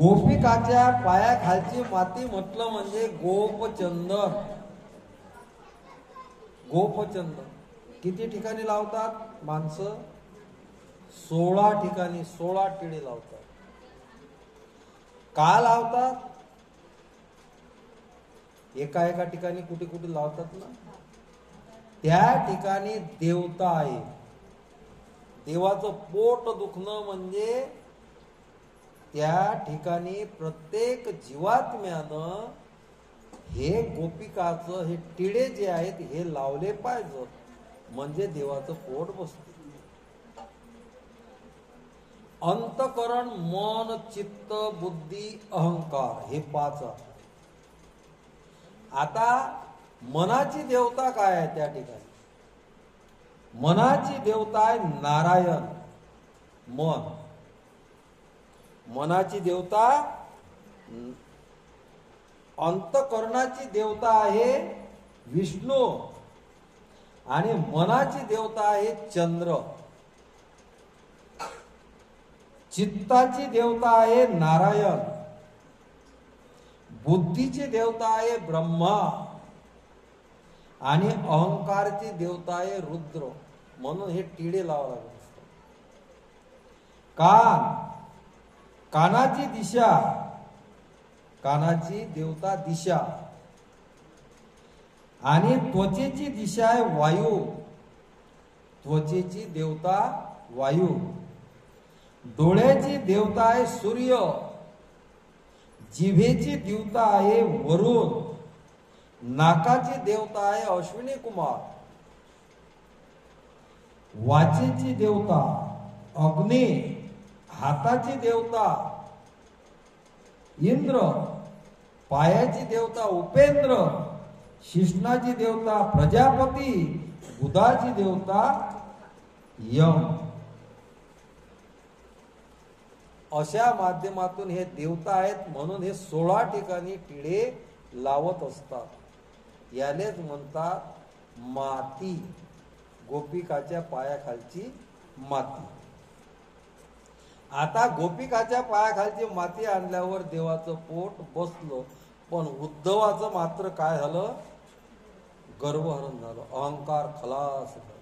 गोपिकाच्या पायाखालची माती म्हटलं म्हणजे गोपचंदन गोपचंदन किती ठिकाणी लावतात? माणसं? सोळा ठिकाणी सोळा टिळे लावतात. का लावतात? एका एका ठिकाणी कुठे कुठे लावतात ना? त्या ठिकाणी देवता आहे देवाचं पोट दुखणं म्हणजे त्या ठिकाणी प्रत्येक जीवात्म्यानं हे गोपिकाचं हे टिळे जे आहेत हे लावले पाहिजे. म्हणजे देवाचं पोट बसते. अंतकरण मन चित्त बुद्धी अहंकार हे पाच आता मनाची देवता काय आहे त्या ठिकाणी? मनाची देवता आहे नारायण. मन. मनाची देवता अंतकरणाची देवता आहे विष्णू. आणि मनाची देवता आहे चंद्र. चित्ताची देवता आहे नारायण. बुद्धीची देवता आहे ब्रह्मा. आणि अहंकारची देवता आहे रुद्र. म्हणून हे टिळे लावा लागत असतात कान कानाची दिशा कानाची देवता दिशा. आणि त्वचेची दिशा आहे वायू. त्वचेची देवता वायू. डोळ्याची देवता आहे सूर्य. जिभेची देवता आहे वरुण. नाकाची देवता आहे अश्विनी कुमार. वाचेची देवता अग्नी हाताची देवता इंद्र पायाची देवता उपेंद्र शिष्णाची देवता प्रजापती बुधाची देवता यम. अशा माध्यमातून हे देवता आहेत म्हणून हे सोळा ठिकाणी टिळे लावत असतात. यालेच म्हणतात माती. गोपिकाच्या पायाखालची माती. आता गोपिकाच्या पायाखालची माती आणल्यावर देवाचं पोट बसलं पण उद्धवाचं मात्र काय झालं? गर्वहरण झालं अहंकार खलास झाला.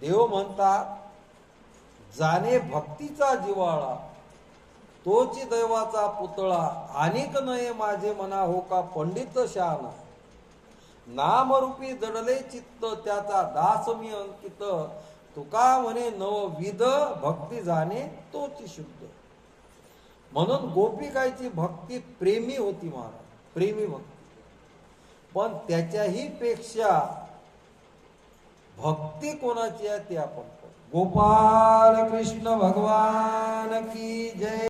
देव म्हणतात जाणे भक्तीचा जिवाळा तोची दैवाचा पुतळा अनेक नये माझे मना हो का पंडित शाना. नामरूपी जडले चित्त त्याचा दास मी अंकित. तुका म्हणे नवविध भक्ती जाणे तोची शुद्ध. म्हणून गोपिकाईची भक्ती प्रेमी होती महाराज प्रेमी भक्ती. पण त्याच्याही पेक्षा भक्ती कोणाची आहे ते आपण गोपाल कृष्ण भगवान की जय.